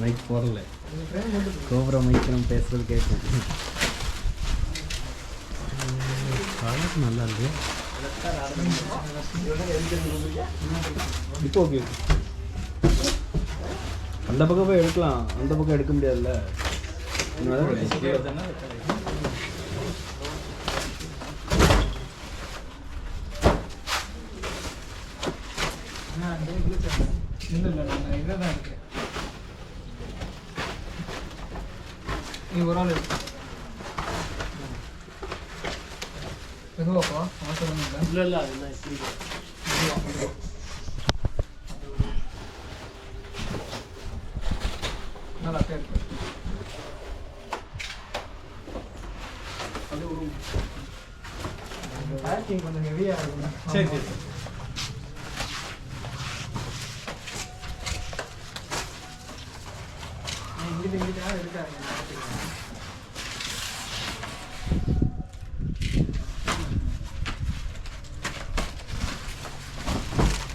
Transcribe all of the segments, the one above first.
Mic போடல. கோபுரம் mic நம்ம பேசுறது கேட்கும் கலர் நல்லா இருக்கு. இப்போ ஓகே அந்த பக்கம் போய் எடுக்கலாம். அந்த பக்கம் எடுக்க முடியாதுல்ல. நீ ஒரு ஆள் இருக்கு. மெதுவாப்பா அவசரம் இல்லை இல்லை அது. நல்லா கேட்கு பேக்கிங் கொஞ்சம் ஹெவியாக இருக்கும் சரி சரி.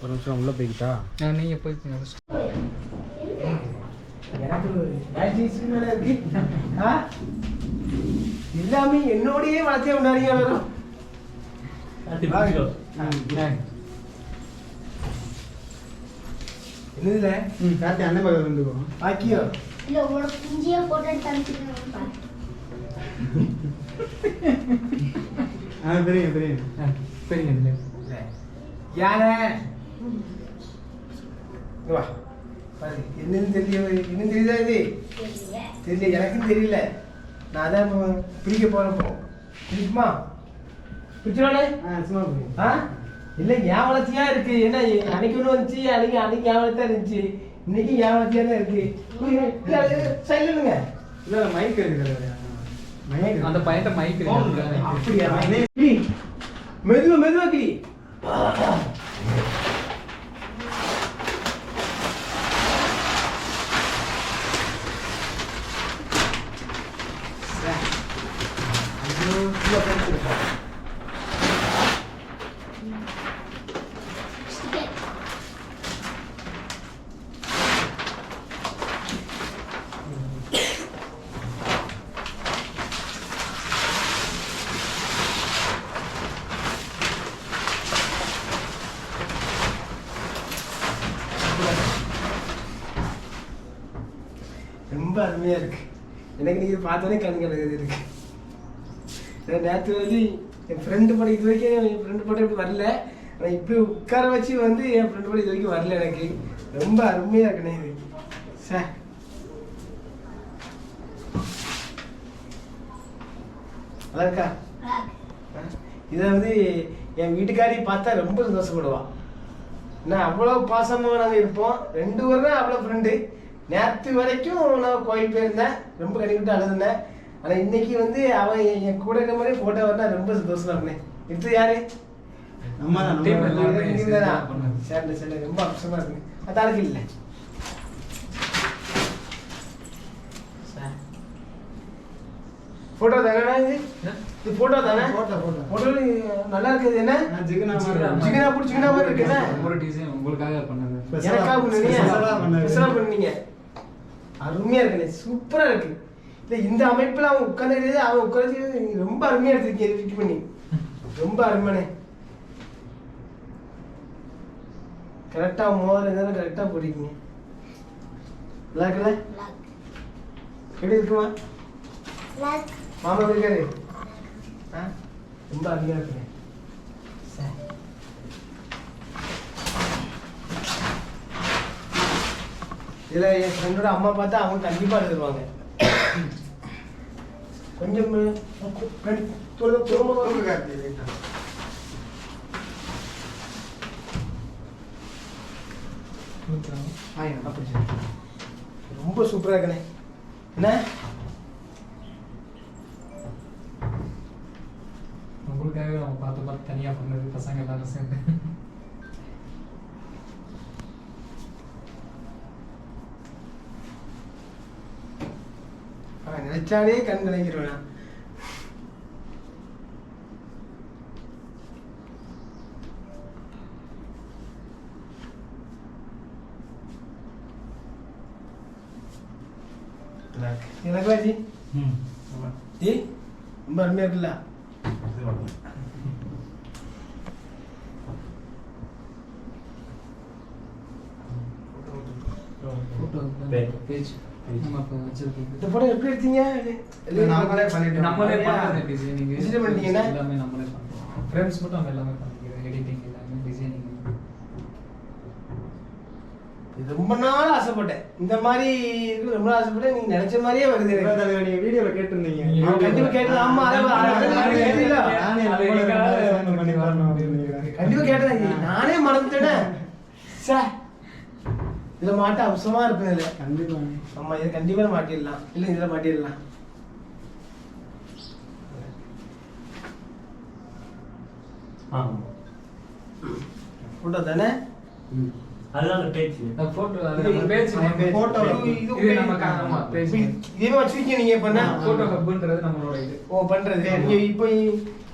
ஒரு நிமிஷம் உள்ளே போய்கிட்டா நான் நீங்கள் போய் எல்லாமே என்னோடயே வளர்த்தே உண்டாடியா வரும். என்னதுல கார்த்தி அண்ணன் பக்கம் இருந்துக்கோ பாக்கியோ? இல்ல உங்களோட குஞ்சியா போட்டு ஆ பெரிய யானை இங்க வா. பாரு என்னன்னு தெரியல என்னன்னு தெரியுதா இது? தெரியல. தெரியல எனக்கும் தெரியல. நான் அதான் இப்போ பிரிக்க போறப்போ பிடிக்குமா பிடிச்சிடானே ஆ சும்மா ஆ? இல்ல வளர்ச்சியா இருக்கு? என்ன அன்னைக்கு ஒன்று வந்துச்சு அன்னைக்கு அன்னைக்கு வளர்த்தா இருந்துச்சு? இன்னைக்கு வளர்ச்சியா தான் இருக்கு? சைலண்ட்ங்க இல்ல மைக் இருக்குது மைக் அந்த பையன்ட்ட மைக் அப்படியா? மெதுவா மெதுவா கிளி. ரொம்ப அருமையா இருக்கு. எனக்கு நீங்க பார்த்தோன்னே கண் கலகுது இருக்கு நேற்று வந்து என் ஃப்ரெண்டு படம் இது வரைக்கும் என் ஃப்ரெண்டு படம் இப்படி வரல. ஆனால் இப்படி உட்கார வச்சு வந்து என் ஃப்ரெண்டு படம் இது வரைக்கும் வரல எனக்கு. ரொம்ப அருமையாக இருக்குண்ணே இது. சார் நல்லா இருக்கா? இதை வந்து என் வீட்டுக்காரி பார்த்தா ரொம்ப சந்தோஷப்படுவான் நான் அவ்வளோ பாசமாக நாங்கள் இருப்போம். ரெண்டு பேரும் அவ்வளோ ஃப்ரெண்டு நேற்று வரைக்கும் நான் கோயில் போயிருந்தேன். ரொம்ப கடிக்கிட்டு அழுதுனேன். ஆனால் இன்னைக்கு வந்து அவன் என் கூட இருக்க மாதிரி ஃபோட்டோ வரனா ரொம்ப சந்தோஷமா இருந்தேன் இது யாரு சரி. சரி ரொம்ப அம்சமா இருக்கு அதாளுக்கு போட்டோ தானே? போட்டோ தானே போட்டோ நல்லா இருக்குது என்ன? ஜிகனா ஜிகனா உங்களுக்காக பண்ணாங்க? எனக்காக பண்ணீங்க. அருமையா இருக்குண்ணே சூப்பரா இருக்கு. இல்ல இந்த அமைப்புல அவன் உட்கார்ந்து அவன் உட்கார்ந்து ரொம்ப அருமையா எடுத்திருக்கீங்க எடிட் பண்ணி. ரொம்ப அருமையானே கரெக்டா மோதிரம் இருந்தாலும் கரெக்டா போட்டிருக்கீங்க. நல்லா இருக்குல்ல? எப்படி இருக்குமா? மாமா இருக்காரு ஆ? ரொம்ப அருமையா இருக்குண்ணே. இதுல என் ஃப்ரெண்டோட அம்மா பார்த்தா அவங்க கண்டிப்பா எழுதுருவாங்க. கொஞ்சம். ரொம்ப சூப்பரா இருக்கனே. என்ன? உங்களுக்காகவே நம்ம பார்த்து பார்த்து தனியா பண்ணது பசங்க எல்லாரும் சேர்ந்து அவன் நினைச்சாலே கண் கலங்கிடுவேன் எனக்கு ஜி ம். ஜி ரொம்ப அருமையா இருக்குல்ல? Photo Page. பேஜ் நம்ம இப்போ வச்சிருக்கோம். இந்த படம் எப்படி எடுத்தீங்க? இது நாங்களே பண்ணிட்டோம். நம்மளே பண்ணது டிசைனிங் Design பண்ணிட்டீங்களா? எல்லாமே நம்மளே பண்றோம். ஃப்ரேம்ஸ் மட்டும் நம்ம எல்லாமே பண்ணிக்கிறோம் எடிட்டிங் எல்லாமே டிசைனிங் இது ரொம்ப நாள் ஆசைப்பட்டேன். இந்த மாதிரி ரொம்ப நாள் ஆசைப்பட்டேன். நீங்க நினைச்ச மாதிரியே வருது நீங்க வீடியோல கேட்டிருந்தீங்க. கண்டிப்பா கேட்டது ஆமா. கண்டிப்பா கேட்டேன். நானே மறந்துட்டேன். சே இதுல மாட்ட அம்சமா இருப்பேன் இதுல. கண்டிப்பா. ஆமா இதை கண்டிப்பா மாட்டிடலாம். இல்ல இதுல மாட்டிடலாம். போட்டோ தானே? அதுதான் பேச்சு. போட்டோ இது- வச்சிருக்கீங்க நீங்க என்ன? போட்டோ ஹப்ன்றது நம்மளோட இது ஓ பண்றது. இப்போ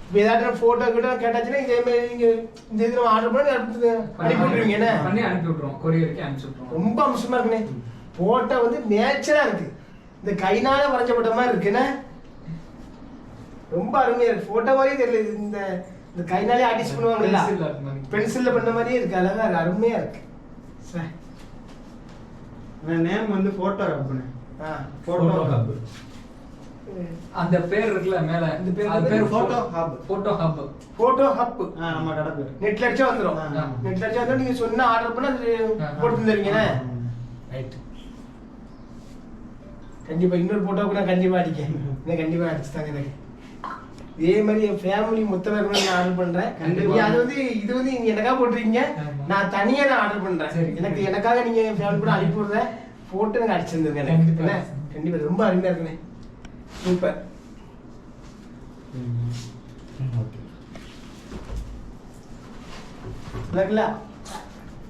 இப்போ ஏதாச்சும் போட்டோ கிட்ட கேட்டாச்சுன்னா இதே மாதிரி நீங்க இந்த இது நம்ம ஆர்டர் பண்ணி அனுப்பி அனுப்பி விட்டுருவீங்க என்ன? பண்ணி அனுப்பி விட்டுருவோம். கொரியருக்கு அனுப்பிச்சு விட்டுருவோம். ரொம்ப அம்சமா இருக்குண்ணே. போட்டோ வந்து நேச்சரா இருக்கு. இந்த கைனால வரைஞ்சப்பட்ட மாதிரி இருக்குண்ணே ரொம்ப அருமையா இருக்கு. போட்டோ மாதிரியே தெரியல. இந்த இந்த கைனாலே ஆர்டிஸ்ட் பண்ணுவாங்கல்ல. பென்சில்ல பண்ண மாதிரியே இருக்கு. அழகா இருக்கு. அருமையா இருக்கு. சே. நேம் வந்து போட்டோ கப்புனு ஆ. ஃபோட்டோ ஹப் அந்த பேர் இருக்குல்ல மேல. இந்த பேர் அது பேர் photo Hub. Hub photo hub photo hub நம்ம கடை பேர். நெட்ல அடிச்சா வந்துரும். நெட்ல அடிச்சா வந்து நீங்க சொன்ன ஆர்டர் பண்ணா அது. போட்டு தந்துருவீங்க ரைட் கண்டிப்பா இன்னொரு போட்டோ கூட கண்டிப்பா அடிக்க இன்னும் கண்டிப்பா அடிச்சுட்டாங்க எனக்கு. இதே மாதிரி என் ஃபேமிலி மொத்தமா இருக்கணும்னு நான் ஆர்டர் பண்றேன். கண்டிப்பா. அது வந்து இது வந்து நீங்க எனக்காக போட்டுருக்கீங்க. நான் தனியா நான் ஆர்டர் பண்றேன். சரி. எனக்கு எனக்காக நீங்க என் ஃபேமிலி கூட அனுப்பி விடுற போட்டு எனக்கு அடிச்சிருந்துருங்க எனக்கு? கண்டிப்பா. ரொம்ப அருமையா இருக்குண்ணே. சூப்பர் ஓகே இருக்குல்ல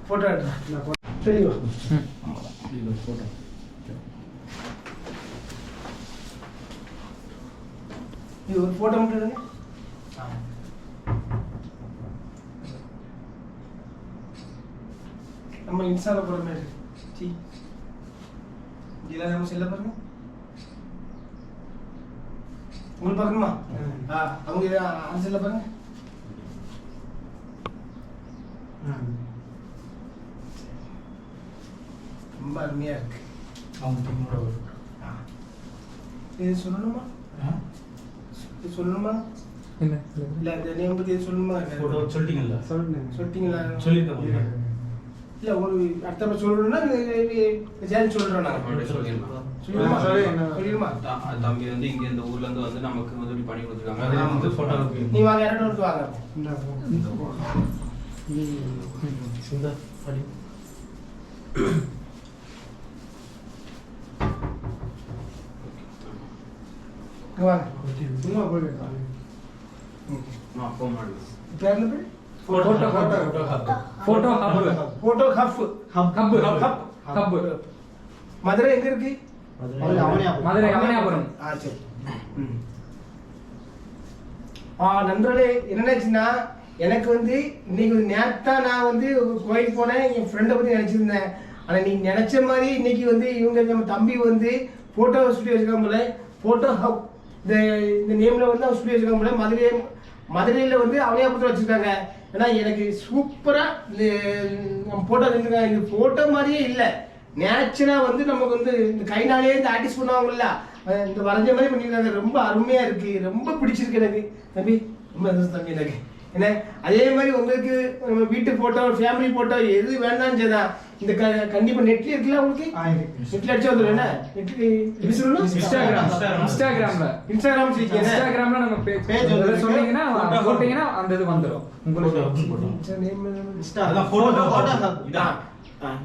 போட்டோ எடுறேன் இந்த photo. சரிவா இது ஃபோட்டோ இது ஒரு போட்டோ மட்டும் எடுங்க நம்ம இன்ஸ்டால போடுற மாதிரி. சி இதெல்லாம் நம்ம செல்ல பாருங்க உங்களுக்கு பார்க்கணுமா அவங்க செல்ல பாருங்க. ரொம்ப அருமையா இருக்கு அவங்க டீமோட. இது சொல்லணுமா இது சொல்லணுமா என்ன இல்ல இந்த நேம் பத்தி எதுவும் சொல்லணுமா சொல்லுங்க சொல்லிட்டீங்களா சொல்லியிருக்கேன் இல்ல ஒரு அடுத்த சொல்லணும்னா ஜாயின் சொல்றோம் நாங்க தம்பி வந்து இங்க இந்த ஊர்ல இருந்து வந்து நமக்கு வந்து இப்படி பண்ணி கொடுத்துருக்காங்க. வந்து நீ வாங்க இரண்டு வாங்க. இந்த படி. வாங்க. சும்மா மாடல் பேர்ல பேர் photo photo hub hub photo hub photo hub hub hub hub Madurai எங்க இருக்கு? மதுரை. அவனியாபுரம். ஆ சரி. ஆ நண்பர்களே என்னச்சுன்னா எனக்கு வந்து இன்னைக்கு வந்து நேத்தா நான் வந்து ஒரு கோயிலுக்கு போனேன். என் ஃப்ரெண்டை பற்றி நினச்சிருந்தேன். ஆனால் நீ நினச்ச மாதிரி இன்னைக்கு வந்து இவங்க நம்ம தம்பி வந்து ஃபோட்டோ ஸ்டுடியோ வச்சுருக்காங்களே ஃபோட்டோ ஹப் இந்த இந்த நேமில் வந்து அவன் ஸ்டுடியோ வச்சுருக்காங்களே மதுரை மதுரையில் வந்து அவனியாபுரத்தில் வச்சுருக்காங்க. ஏன்னா எனக்கு சூப்பராக நம்ம ஃபோட்டோ எடுத்துருக்காங்க. இது ஃபோட்டோ மாதிரியே இல்லை. நேச்சுரலாக வந்து நமக்கு வந்து இந்த கைனாலேயே இந்த ஆர்டிஸ்ட் பண்ணுவாங்கல்ல இந்த வரைஞ்ச மாதிரி பண்ணியிருக்காங்க. ரொம்ப அருமையாக இருக்கு. ரொம்ப பிடிச்சிருக்கு எனக்கு. தம்பி ரொம்ப சந்தோஷம் தம்பி எனக்கு. என்ன அதே மாதிரி உங்களுக்கு நம்ம வீட்டு ஃபோட்டோ ஃபேமிலி ஃபோட்டோ எது வேண்டாம்னு சரிதான் இந்த க கண்டிப்பாக நெட்ல இருக்குல்ல உங்களுக்கு. நெட்ல அடிச்சு வந்துடும் என்ன? நெட்ல எப்படி சொல்லணும் இன்ஸ்டாகிராம் Instagram. இன்ஸ்டாகிராம்ல இன்ஸ்டாகிராம் இன்ஸ்டாகிராம்ல நம்ம பேஜ் சொன்னீங்கன்னா. போட்டீங்கன்னா அந்த இது வந்துரும். உங்களுக்கு.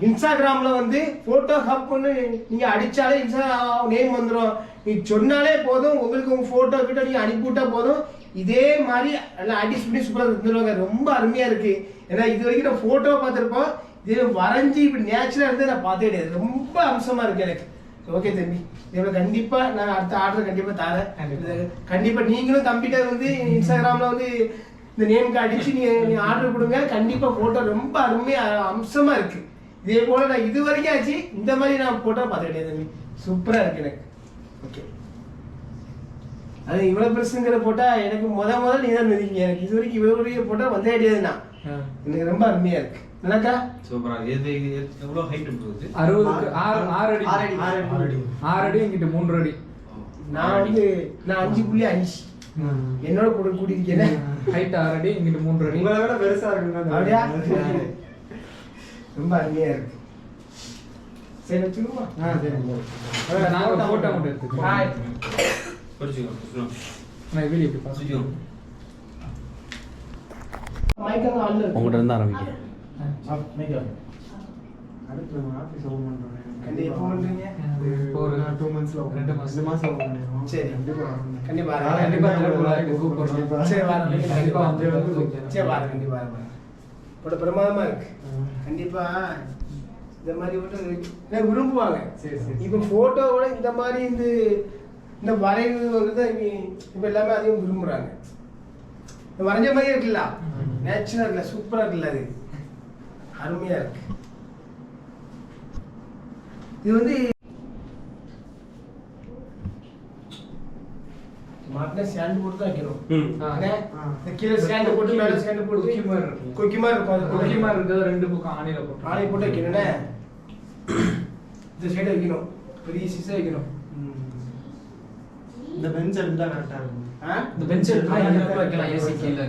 இன்ஸ்டாகிராம்ல வந்து போட்டோ ஹப்னு நீங்க அடிச்சாலே இன்ஸ்டா நேம் வந்துடும் நீ சொன்னாலே போதும் உங்களுக்கு உங்க போட்டோ கிட்ட நீங்க அனுப்பிவிட்டா போதும். இதே மாதிரி எல்லாம் ஆர்டிஸ்ட் பண்ணி சூப்பராக இருந்துருவாங்க. ரொம்ப அருமையா இருக்கு. ஏன்னா இது வரைக்கும் நான் போட்டோ பார்த்துருப்போம். இது வரைஞ்சி இப்படி நேச்சுரலா இருந்து நான் பார்த்தே கிடையாது. ரொம்ப அம்சமா இருக்கு எனக்கு. ஓகே தம்பி. இவ்வளவு கண்டிப்பா நான் அடுத்த ஆர்டர் கண்டிப்பா தரேன். கண்டிப்பா. இது கண்டிப்பா நீங்களும் தம்பிட்ட வந்து இன்ஸ்டாகிராம்ல வந்து இந்த நேம்க்கு அடிச்சு நீ ஆர்டர் கொடுங்க. கண்டிப்பா போட்டோ ரொம்ப அருமையா அம்சமா இருக்கு. இதே போல நான் இது வரைக்கும் ஆச்சு. இந்த மாதிரி நான் போட்டோ பார்த்து கிடையாது தம்பி. சூப்பரா இருக்கு எனக்கு. ஓகே அது இவ்வளவு பெருசுங்கிற போட்டா எனக்கு முத முதல் நீ தான் மிதிங்க எனக்கு இது வரைக்கும் இவ்வளவு பெரிய போட்டா வந்தே கிடையாதுண்ணா. ஆ. எனக்கு ரொம்ப அருமையா இருக்கு. என்னக்கா? சூப்பரா எது எவ்வளவு ஹைட் போகுது அறுபதுக்கு ஆறு ஆறு அடி. ஆறு அடி. ஆறு அடி. ஆறு அடி. இங்கிட்டு மூன்று அடி. நான் வந்து நான் அஞ்சு புள்ளி அஞ்சு. என்னோட கூட கூட்டியிருக்கேன் ஹைட் ஆறு அடி இங்கிட்டு மூன்று அடி. உங்களை விட பெருசா இருக்குங்க அப்படியா? ரொம்ப அருமையா இருக்கு. சரி வச்சுக்கோமா ஆ சரி நாங்க போட்டோ மட்டும் எடுத்துக்கோம் ஹாய். நான் வீடியோ பாஸ் இருக்கு. உங்கள்கிட்ட இருந்து ஆரம்பிக்க Up. அடுத்து நம்ம ஆபீஸ் ஓபன் பண்றோம் கண்டிப்பா பண்றீங்க ஒரு டூ மந்த்ஸ்ல ரெண்டு மாசம். ரெண்டு மாசம் ஓபன் பண்ணிடுவோம் சரி. கண்டிப்பா. கண்டிப்பா. கண்டிப்பா. கூப்பிடுறோம். சரி வரேன் கண்டிப்பா வந்து. சரி வரேன் கண்டிப்பா வரேன் போட பிரமாதமா இருக்கு. கண்டிப்பா இந்த மாதிரி மட்டும் எனக்கு விரும்புவாங்க சரி, சரி. இப்போ போட்டோவோட இந்த மாதிரி இந்த இந்த வரைவு வந்து இப்போ எல்லாமே அதிகம் விரும்புறாங்க இந்த வரைஞ்ச மாதிரியே இருக்குல்ல. நேச்சுரல் இருக்குல்ல சூப்பரா இருக்குல்ல அது அருமையா இருக்கு இது வந்து மாட்டின ஸ்டாண்ட் போட்டு தான் வைக்கணும் ம். ஆ. என்ன? இந்த கீழே ஸ்டாண்ட் போட்டு மேலே ஸ்டாண்ட் போட்டு கொக்கி மாதிரி இருக்கும். கொக்கி மாதிரி இருக்கும் அது போட்டு முக்கியமா இருக்கிறது ரெண்டு பக்கம் ஆணியில போட்டு ஆணை போட்டு வைக்கணும்னே இந்த சைடு வைக்கணும் பெரிய சீசா வைக்கணும். இந்த பெஞ்ச் எடுத்தா கரெக்டா இருக்கும்? இந்த பெஞ்ச் எடுத்து வைக்கலாம் ஏசி கீழே.